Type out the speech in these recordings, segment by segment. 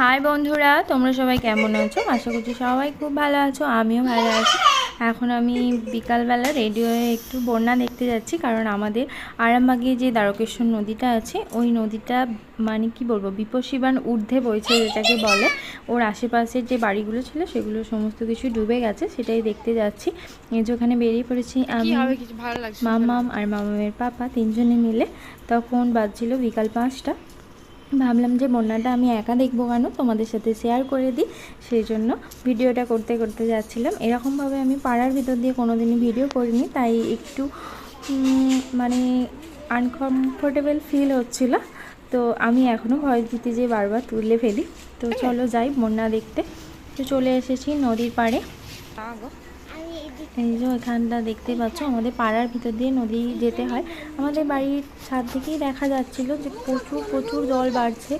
High বন্ধুরা তোমরা সবাই কেমন আছো? আশা করছি সবাই খুব ভালো আছো আমিও ভালো আছি। এখন আমি বিকালবেলা রেডি হয়ে একটু বন্যা দেখতে যাচ্ছি কারণ আমাদের আরামবাগে যে দ্বারকেশ্বর নদীটা আছে ওই নদীটা মানে কি বলব বিপসীবান ঊর্ধ্বে বইছে যেটাকে বলে। ওর আশেপাশের যে বাড়িগুলো ছিল সেগুলো সমস্ত কিছু ডুবে গেছে সেটাই দেখতে যাচ্ছি। এই যে ওখানে বেরিয়ে পড়েছি আমি ভালো লাগছে মামাম আর মামামের পাপা তিনজনে মিলে। তখন বাজছিল বিকাল পাঁচটা। ভাবলাম যে বন্যাটা আমি একা দেখব কেন? তোমাদের সাথে শেয়ার করে দিই। সেই জন্য ভিডিওটা করতে করতে যাচ্ছিলাম। এরকমভাবে আমি পাড়ার ভিতর দিয়ে কোনো দিনই ভিডিও করিনি তাই একটু মানে আনকমফোর্টেবল ফিল হচ্ছিল। তো আমি এখনও ভয় দিতে যে বারবার তুলে ফেলি। তো চলো যাই বন্যা দেখতে। তো চলে এসেছি নদীর পাড়ে। এই যে এখানটা দেখতে পাচ্ছ, আমাদের পাড়ার ভিতর দিয়ে নদী যেতে হয়। আমাদের বাড়ির ছাদ থেকেই দেখা যাচ্ছিল যে প্রচুর প্রচুর জল বাড়ছে।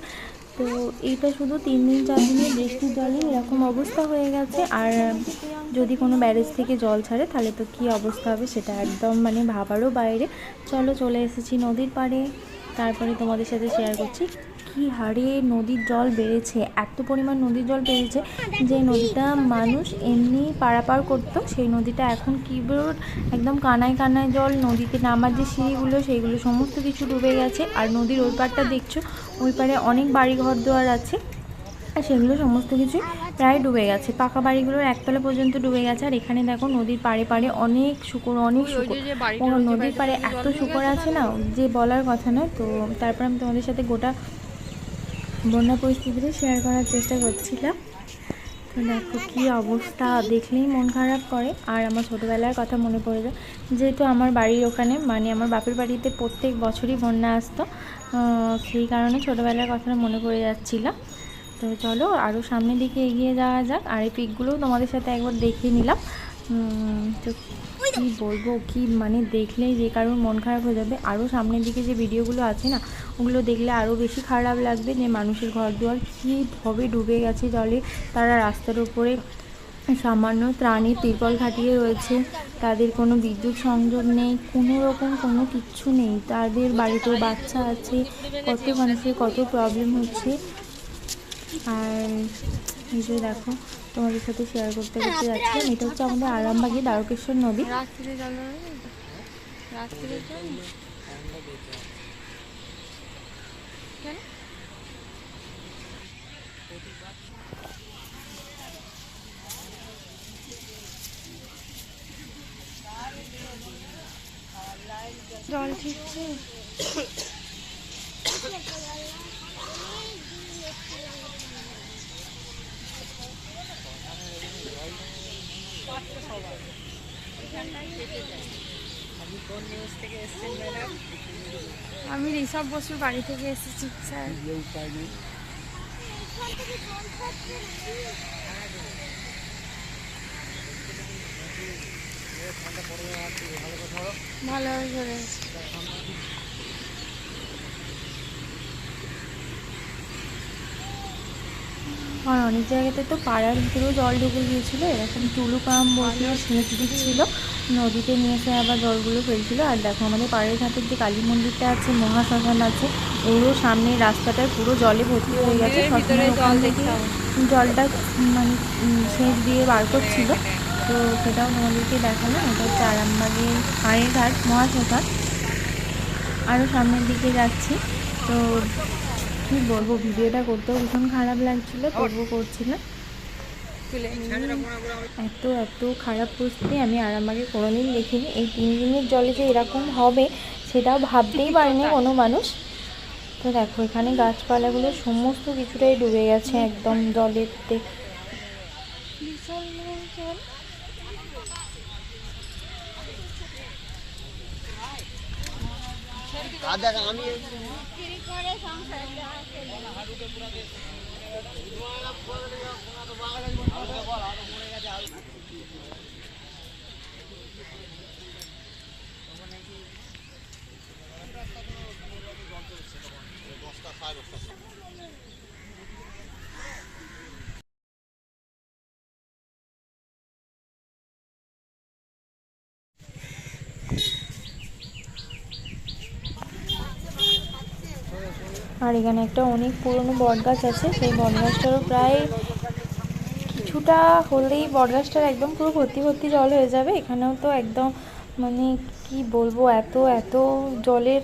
তো এইটা শুধু তিন দিন, চার দিনের বৃষ্টির জলে এরকম অবস্থা হয়ে গেছে। আর যদি কোনো ব্যারেজ থেকে জল ছাড়ে, তাহলে তো কী অবস্থা হবে সেটা একদম মানে ভাবারও বাইরে। চলো চলে এসেছি নদীর পাড়ে। তারপরে তোমাদের সাথে শেয়ার করছি। কি হারে নদীর জল বেড়েছে? এত পরিমাণ নদীর জল বেড়েছে যে নদীটা মানুষ এমনি পারাপার করতো। সেই নদীটা এখন কি একদম কানায় কানায় জল নদীতে নামার যে সিঁড়িগুলো সেইগুলো সমস্ত কিছু ডুবে গেছে। আর নদীর ওই পাড়টা দেখছ? ওই পারে অনেক বাড়ি ঘর দুয়ার আছে। আর সেগুলো সমস্ত কিছুই প্রায় ডুবে গেছে। পাকা বাড়িগুলোর একতলা পর্যন্ত ডুবে গেছে। আর এখানে দেখো নদীর পাড়ে পাড়ে অনেক শুকর অনেক শুকর। নদীর পাড়ে এত শুকর আছে না? যে বলার কথা নয়। তো তারপর আমি তোমাদের সাথে গোটা বন্যা পরিস্থিতিটা শেয়ার করার চেষ্টা করছিলাম। তো দেখো কী অবস্থা, দেখলেই মন খারাপ করে। আর আমার ছোটোবেলার কথা মনে পড়ে যায়, যেহেতু আমার বাড়ির ওখানে মানে আমার বাপের বাড়িতে প্রত্যেক বছরই বন্যা আসতো সেই কারণে ছোটোবেলার কথাটা মনে পড়ে যাচ্ছিল। তো চলো আরও সামনের দিকে এগিয়ে যাওয়া যাক, আর এই পিকগুলোও তোমাদের সাথে একবার দেখিয়ে নিলাম। তো কী বলব, কি মানে দেখলেই যে কারোর মন খারাপ হয়ে যাবে। আরও সামনের দিকে যে ভিডিওগুলো আছে না, ওগুলো দেখলে আরও বেশি খারাপ লাগবে যে মানুষের ঘর দুয়ার কীভাবে ডুবে গেছে জলে। তারা রাস্তার উপরে সামান্য ত্রাণের তিরপল খাটিয়ে রয়েছে। তাদের কোনো বিদ্যুৎ সংযোগ নেই, কোনো রকম কোনো কিচ্ছু নেই। তাদের বাড়িতেও বাচ্চা আছে, কত মানুষের কত প্রবলেম হচ্ছে। আর এই যে দেখো তোমাদের সাথে শেয়ার করতে করতে যাচ্ছিলাম। এটা হচ্ছে আমাদের আরামবাগী দ্বারকেশ্বর নদী? জল ঠিকছে আমি ঋষভ বসুর বাড়ি থেকে এসেছি স্যার। ভালো চলে আর অনেক জায়গাতে তো পাড়ার ভিতরেও জল ঢুকে গিয়েছিল। এরকম টুলু পাম্প বসিয়ে সেচ দিচ্ছিল নদীতে নিয়ে এসে আবার জলগুলো ফেলছিল। আর দেখো আমাদের পাড়ের ঘাটের যে কালী মন্দিরটা আছে মহাশ্মশান আছে ওরও সামনে রাস্তাটা পুরো জলে ভর্তি হয়ে গেছে। জলটা মানে সেচ দিয়ে বার করছিল। তো সেটাও তোমাদেরকে দেখালাম। এটা হচ্ছে আরামবাগের পাড়ের ঘাট মহাশ্মশান। আরও সামনের দিকে যাচ্ছি। তো কী বলব ভিডিওটা করতেও ভীষণ খারাপ লাগছিল, তবুও করছিলাম এত এত খারাপ পরিস্থিতি আমি আর আমাকে কোনোদিন দেখিনি। এই তিন দিনের জলে যে এরকম হবে, সেটাও ভাবতেই পারেনি কোনো মানুষ। তো দেখো, এখানে গাছপালাগুলো সমস্ত কিছুটাই ডুবে গেছে একদম জলের দেখ করে সংসার Well, আর এখানে একটা অনেক পুরনো বটগাছ আছে। সেই বটগাছটারও প্রায় কিছুটা হলেই বটগাছটার একদম পুরো ভর্তি ভর্তি জল হয়ে যাবে। এখানেও তো একদম মানে কি বলব এত এত জলের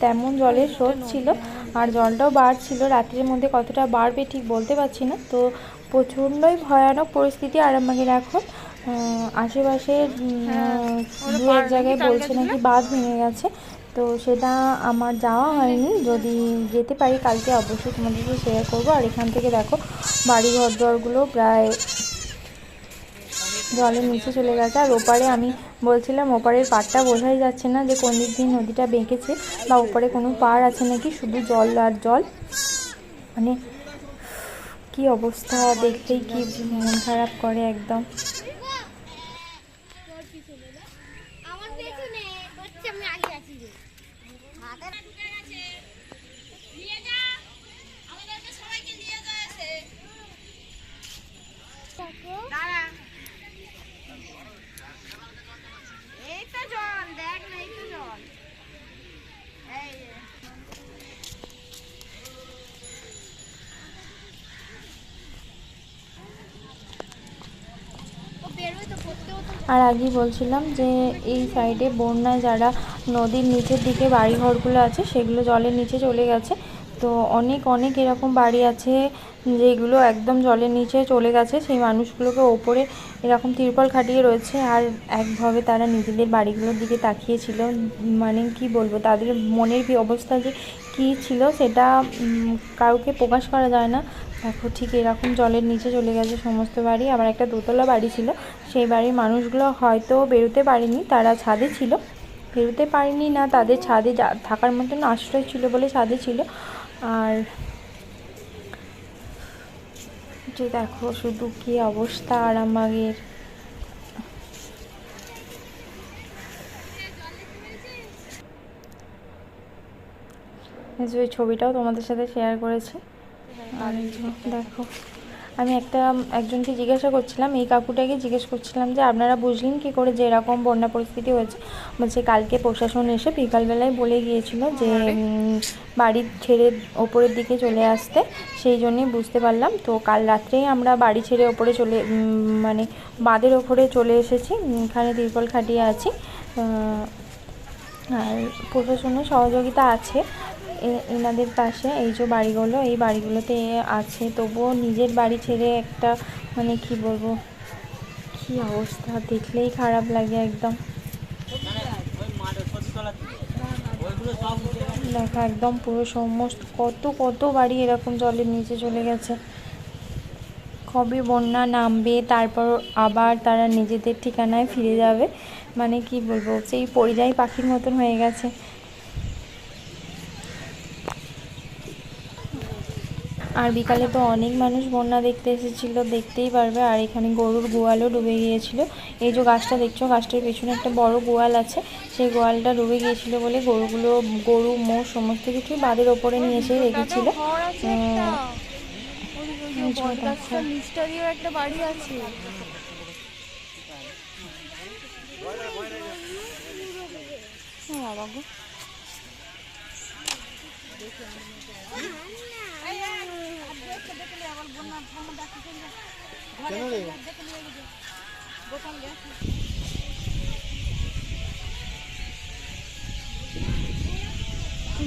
তেমন জলের স্রোত ছিল। আর জলটাও বাড়ছিল রাত্রির মধ্যে কতটা বাড়বে ঠিক বলতে পারছি না। তো প্রচণ্ডই ভয়ানক পরিস্থিতি আরামবাগের এখন। আহ, আশেপাশের দু এক জায়গায় বলছে নাকি বাঁধ ভেঙে গেছে। তো সেটা আমার যাওয়া হয়নি। যদি যেতে পারি কালকে অবশ্যই তোমাদের সাথে শেয়ার করব। আর এখান থেকে দেখো, বাড়ি ঘর দরগুলো প্রায় জলের নিচে চলে গেছে। আর ওপারে আমি বলছিলাম, ওপারের পাড়টা বোঝাই যাচ্ছে না যে কোন দিক দিয়ে নদীটা বেঁকেছে বা ওপারে কোনো পাড় আছে নাকি, শুধু জল আর জল। মানে কি অবস্থা, দেখতেই কি মন খারাপ করে একদম। আর আগেই বলছিলাম যে এই সাইডে বন্যায় যারা নদীর নিচের দিকে বাড়িঘরগুলো আছে, সেগুলো জলের নিচে চলে গেছে। তো অনেক অনেক এরকম বাড়ি আছে যেগুলো একদম জলের নিচে চলে গেছে। সেই মানুষগুলোকে ওপরে এরকম তিরপল খাটিয়ে রয়েছে আর একভাবে তারা নিজেদের বাড়িগুলোর দিকে তাকিয়েছিল। মানে কি বলব, তাদের মনের কি অবস্থা যে কী ছিল সেটা কাউকে প্রকাশ করা যায় না। দেখো ঠিক এরকম জলের নিচে চলে গেছে সমস্ত বাড়ি। আবার একটা দোতলা বাড়ি ছিল, সেই বাড়ির মানুষগুলো হয়তো বেরোতে পারেনি, তারা ছাদে ছিল। বেরোতে পারেনি না, তাদের ছাদে থাকার মতন আশ্রয় ছিল বলে ছাদে ছিল। আর যে দেখো শুধু কি অবস্থা আরামবাগের যে ছবিটাও তোমাদের সাথে শেয়ার করেছি। আর দেখো। আমি একটা একজনকে জিজ্ঞাসা করছিলাম এই কাকুটাকে জিজ্ঞেস করছিলাম যে আপনারা বুঝলেন কি করে যে এরকম বন্যা পরিস্থিতি হয়েছে? বলছে কালকে প্রশাসন এসে বিকালবেলায় বলে গিয়েছিল যে বাড়ি ছেড়ে ওপরের দিকে চলে আসতে। সেই জন্যই বুঝতে পারলাম। তো কাল রাত্রেই আমরা বাড়ি ছেড়ে ওপরে চলে মানে বাঁধের ওপরে চলে এসেছি। এখানে তিরপল খাটিয়ে আছি। আর প্রশাসনের সহযোগিতা আছে। এনাদের পাশে, এই যে বাড়িগুলো, এই বাড়িগুলোতে আছে। তবুও নিজের বাড়ি ছেড়ে একটা মানে কি বলব, কি অবস্থা? দেখলেই খারাপ লাগে একদম। দেখা, একদম পুরো সমস্ত, কত কত বাড়ি এরকম জলের নিচে চলে গেছে। কবে বন্যা নামবে, তারপর আবার তারা নিজেদের ঠিকানায় ফিরে যাবে। মানে কি বলব, সেই পরিযায়ী পাখির মতন হয়ে গেছে। আর বিকালে তো অনেক মানুষ বন্যা দেখতে এসেছিল দেখতেই পারবে। আর এখানে গরুর গোয়ালও ডুবে গিয়েছিল। এই যে গাছটা দেখছ গাছটার পেছনে একটা বড় গোয়াল আছে। সেই গোয়ালটা ডুবে গিয়েছিল বলে গরুগুলো গরু মোষ সমস্ত কিছু বাঁধের ওপরে নিয়ে এসে রেখেছিল। একটা। বাড়ি আছে। বাবা গো।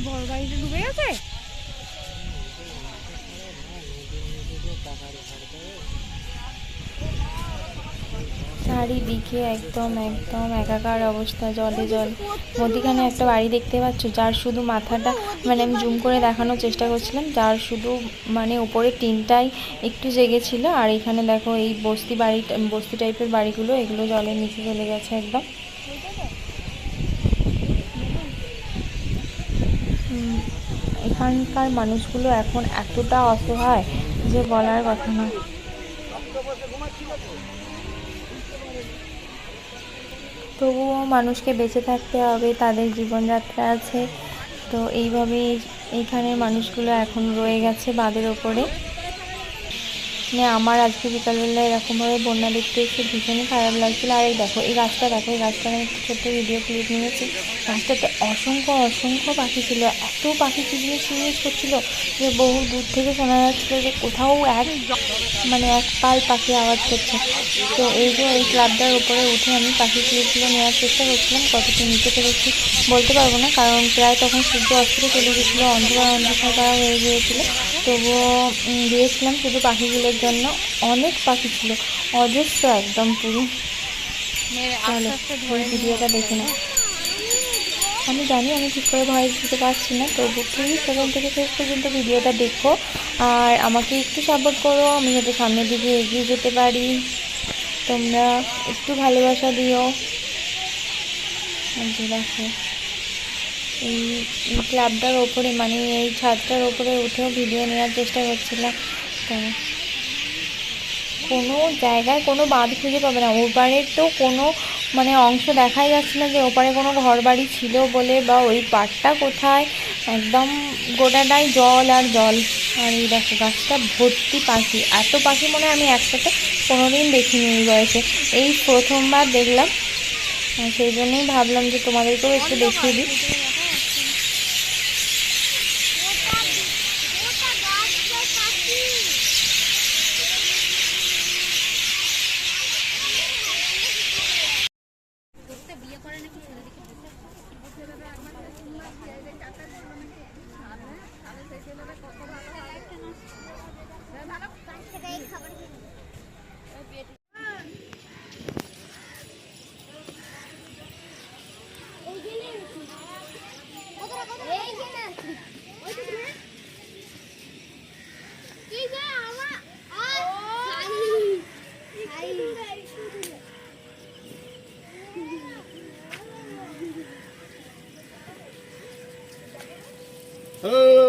বড় গাড়িতে ডুবে গেছে চারিদিকে একদম একদম একাকার অবস্থা, জলে জল। মধ্যিখানে একটা বাড়ি দেখতে পাচ্ছ, যার শুধু মাথাটা মানে আমি জুম করে দেখানোর চেষ্টা করছিলাম, যার শুধু মানে উপরে টিনটাই একটু জেগেছিল। আর এখানে দেখো এই বস্তি বাড়ি বস্তি টাইপের বাড়িগুলো, এগুলো জলের নিচে চলে গেছে একদম। এখানকার মানুষগুলো এখন এতটা অসহায় যে বলার কথা না। তবুও মানুষকে বেঁচে থাকতে হবে, তাদের জীবনযাত্রা আছে। তো এইভাবেই এইখানে মানুষগুলো এখন রয়ে গেছে বাঁধের ওপরে। মানে আমার আজকে বিকালবেলা এরকমভাবে বন্যা দেখতে এসে ভীষণই খারাপ লাগছিল। আর এই দেখো, এই গাছটা দেখো, এই গাছটা আমি একটু ছোট্ট ভিডিও ক্লিপ নিয়েছি। গাছটাতে অসংখ্য অসংখ্য পাখি ছিল, এত পাখি কিচমিচ কিচমিচ করছিল যে বহু দূর থেকে শোনা যাচ্ছিল যে কোথাও এক মানে এক পাল পাখি আওয়াজ করছে। তো এই যে এই ক্লাবটার উপরে উঠে আমি পাখি ক্লিপগুলো নেওয়ার চেষ্টা করছিলাম, কতটা নিতে পেরেছি বলতে পারব না কারণ প্রায় তখন সূর্য অস্ত্র চলে গেছিল অন্ধকার অন্ধকার করা হয়ে গিয়েছিল। তবুও দিয়েছিলাম শুধু পাখিগুলোর জন্য অনেক পাখি ছিল অজস্র একদম পুরো। চলো ভিডিওটা দেখে নাও। আমি জানি আমি ঠিক করে ভয়েস দিতে পারছি না তবু প্লিজ সেখান থেকে শেষ পর্যন্ত ভিডিওটা দেখো। আর আমাকে একটু সাপোর্ট করো আমি যাতে সামনের দিকে এগিয়ে যেতে পারি। তোমরা একটু ভালোবাসা দিও। দেখো ক্লাবটার ওপরে মানে এই ছাদটার ওপরে উঠেও ভিডিও নেওয়ার চেষ্টা করছিলাম। তো কোনো জায়গায় কোনো বাঁধ খুঁজে পাবে না। ওপারের তো কোনো মানে অংশ দেখাই যাচ্ছে না যে ওপারে কোনো ঘর বাড়ি ছিল বলে বা ওই পাড়টা কোথায়। একদম গোটাটাই জল আর জল। আর এই দেখো, গাছটা ভর্তি পাখি। এত পাখি মনে আমি একসাথে কোনো দিন দেখিনি এই বয়সে। এই প্রথমবার দেখলাম। সেই জন্যই ভাবলাম যে তোমাদেরকেও একটু দেখিয়ে দিই। Oh!